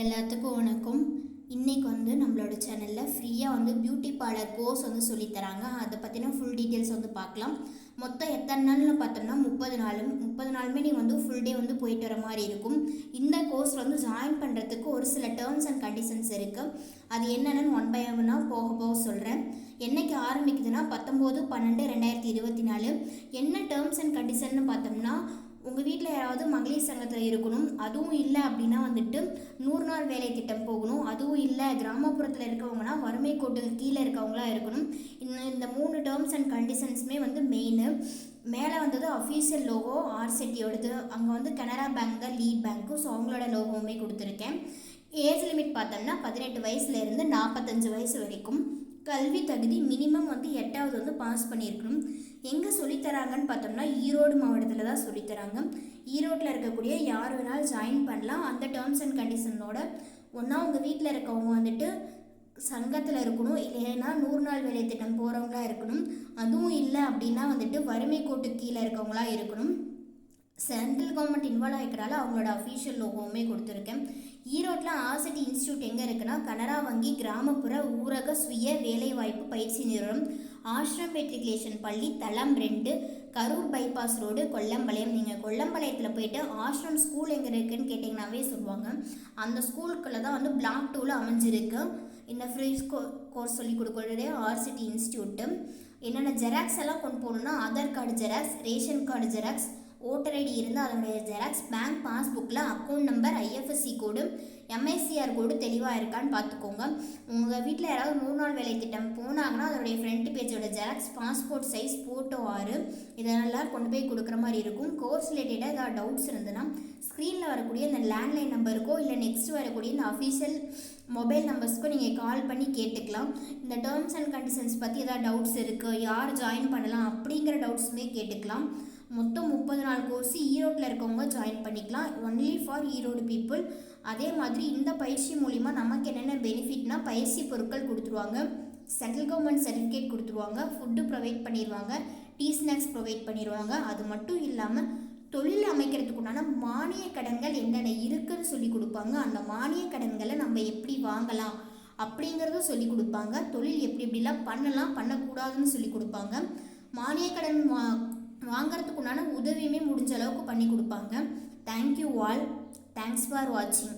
எல்லாத்துக்கும் வணக்கம். இன்றைக்கி வந்து நம்மளோட சேனலில் ஃப்ரீயாக வந்து பியூட்டி பார்லர் கோர்ஸ் வந்து சொல்லித்தராங்க அதை பற்றின ஃபுல் டீட்டெயில்ஸ் வந்து பார்க்கலாம். மொத்தம் எத்தனை நாள்னு பார்த்தோம்னா முப்பது நாளும் முப்பது நாளுமே நீ வந்து ஃபுல் டே வந்து போயிட்டு வர மாதிரி இருக்கும். இந்த கோர்ஸ் வந்து ஜாயின் பண்ணுறதுக்கு ஒரு சில டேர்ம்ஸ் அண்ட் கண்டிஷன்ஸ் இருக்குது அது என்னென்னு ஒன் பை ஒன்னாக போக போக சொல்கிறேன் என்னைக்கு ஆரம்பிக்குதுன்னா பத்தொம்போது பன்னெண்டு ரெண்டாயிரத்தி இருபத்தி நாலு. என்ன டேர்ம்ஸ் அண்ட் கண்டிஷன்னு பார்த்தோம்னா வீட்டில் யாராவது மகளிர் சங்கத்தில் இருக்கணும் அதுவும் இல்லை அப்படின்னா வந்துட்டு நூறு நாள் வேலை திட்டம் போகணும். அதுவும் இல்லை கிராமப்புறத்தில் இருக்கவங்கன்னா வறுமை கோட்டுக்கு கீழே இருக்கவங்களா இருக்கணும். இந்த இந்த மூணு டேர்ம்ஸ் அண்ட் கண்டிஷன்ஸுமே வந்து மெயின் மேலே வந்தது அஃபீஷியல் லோகோ ஆர்செட்டியோடது அங்கே வந்து கனரா பேங்க் தான் லீட் பேங்க்கு ஸோ அவங்களோட லோகோவுமே கொடுத்துருக்கேன். ஏஜ் லிமிட் பார்த்தோம்னா பதினெட்டு வயசுலேருந்து நாற்பத்தஞ்சு வயசு வரைக்கும். கல்வி தகுதி மினிமம் வந்து எட்டாவது வந்து பாஸ் பண்ணியிருக்கணும். எங்கே சொல்லித்தராங்கன்னு பார்த்தோம்னா ஈரோடு மாவட்டத்தில் தான் சொல்லித்தராங்க. ஈரோட்டில் இருக்கக்கூடிய யார் வேணாலும் ஜாயின் பண்ணலாம். அந்த டேர்ம்ஸ் அண்ட் கண்டிஷனோட ஒன்றா உங்கள் வீட்டில் இருக்கவங்க வந்துட்டு சங்கத்தில் இருக்கணும். இல்லைன்னா நூறு நாள் வேலை திட்டம் போகிறவங்களா இருக்கணும். அதுவும் இல்லை அப்படின்னா வந்துட்டு வறுமை கோட்டு கீழே இருக்கவங்களா இருக்கணும். சென்ட்ரல் கவர்மெண்ட் இன்வால்வ் ஆகிக்கிறனால அவங்களோட அஃபீஷியல் லோகோவுமே கொடுத்துருக்கேன். ஈரோட்டில் ஆசிட்டி இன்ஸ்டியூட் எங்கே இருக்குன்னா கனரா வங்கி கிராமப்புற ஊரக சுய வேலைவாய்ப்பு பயிற்சி நிறுவனம் ஆஷ்ரம் மெட்ரிகுலேஷன் பள்ளி தளம் ரெண்டு கரூர் பைபாஸ் ரோடு கொல்லம்பாளையம். நீங்கள் கொல்லம்பாளையத்தில் போயிட்டு ஆஷ்ரம் ஸ்கூல் எங்கே இருக்குன்னு கேட்டிங்கனாவே சொல்லுவாங்க. அந்த ஸ்கூலுக்குள்ளே தான் வந்து பிளாக் டூவில் அமைஞ்சிருக்கு. இந்த ஃப்ரீ கோ கோர்ஸ் சொல்லி கொடுக்கக்கூடிய ஆர்சிட்டி இன்ஸ்டியூட்டு என்னென்ன ஜெராக்ஸ் எல்லாம் கொண்டு போகணுன்னா Aadhaar card xerox ration card xerox voter ID இருந்தால் அதனுடைய ஜெராக்ஸ் பேங்க் பாஸ்புக்கில் அக்கௌண்ட் நம்பர் ஐஎஃப்எஸ்சி கோடும் எம்ஐசிஆர் கோடு தெளிவாக இருக்கான்னு பார்த்துக்கோங்க உங்கள் வீட்டில் யாராவது மூணு நாள் வேலை திட்டம் போனாங்கன்னா அதனுடைய ஃப்ரண்ட் பேஜோட ஜெராக்ஸ் பாஸ்போர்ட் சைஸ் ஃபோட்டோ ஆறு. இதெல்லாம் கொண்டு போய் கொடுக்குற மாதிரி இருக்கும். கோர்ஸ் ரிலேட்டடாக ஏதாவது டவுட்ஸ் இருந்ததுன்னா ஸ்க்ரீனில் வரக்கூடிய இந்த லேண்ட்லைன் நம்பருக்கோ இல்லை நெக்ஸ்ட் வரக்கூடிய இந்த அஃபீஷியல் மொபைல் நம்பர்ஸ்க்கோ நீங்கள் கால் பண்ணி கேட்டுக்கலாம். இந்த டேர்ம்ஸ் அண்ட் கண்டிஷன்ஸ் பற்றி ஏதாவது டவுட்ஸ் இருக்குது யார் ஜாயின் பண்ணலாம் அப்படிங்கிற டவுட்ஸுமே கேட்டுக்கலாம். மொத்தம் முப்பது நாள் கோர்ஸ் ஈரோட்டில் இருக்கவங்க ஜாயின் பண்ணிக்கலாம். ஒன்லி ஃபார் ஈரோடு பீப்புள் அதே மாதிரி இந்த பயிற்சி மூலிமா நமக்கு என்னென்ன பெனிஃபிட்னா பயிற்சி பொருட்கள் கொடுத்துருவாங்க. சென்ட்ரல் கவர்மெண்ட் சர்டிஃபிகேட் கொடுத்துருவாங்க. ஃபுட்டு ப்ரொவைட் பண்ணிடுவாங்க டீ ஸ்நாக்ஸ் ப்ரொவைட் பண்ணிடுவாங்க அது மட்டும் இல்லாமல் தொழில் அமைக்கிறதுக்கு உண்டான மானிய கடன்கள் என்னென்ன இருக்குன்னு சொல்லி கொடுப்பாங்க. அந்த மானிய கடன்களை நம்ம எப்படி வாங்கலாம் அப்படிங்கிறதும் சொல்லி கொடுப்பாங்க. தொழில் எப்படி எப்படிலாம் பண்ணலாம் பண்ணக்கூடாதுன்னு சொல்லி கொடுப்பாங்க. மானிய கடன் வாங்கிறதுக்கு உண்டான உதவியுமே முடிஞ்ச அளவுக்கு பண்ணி கொடுப்பாங்க. தேங்க்யூ ஆல் தேங்க்ஸ் ஃபார் வாட்சிங்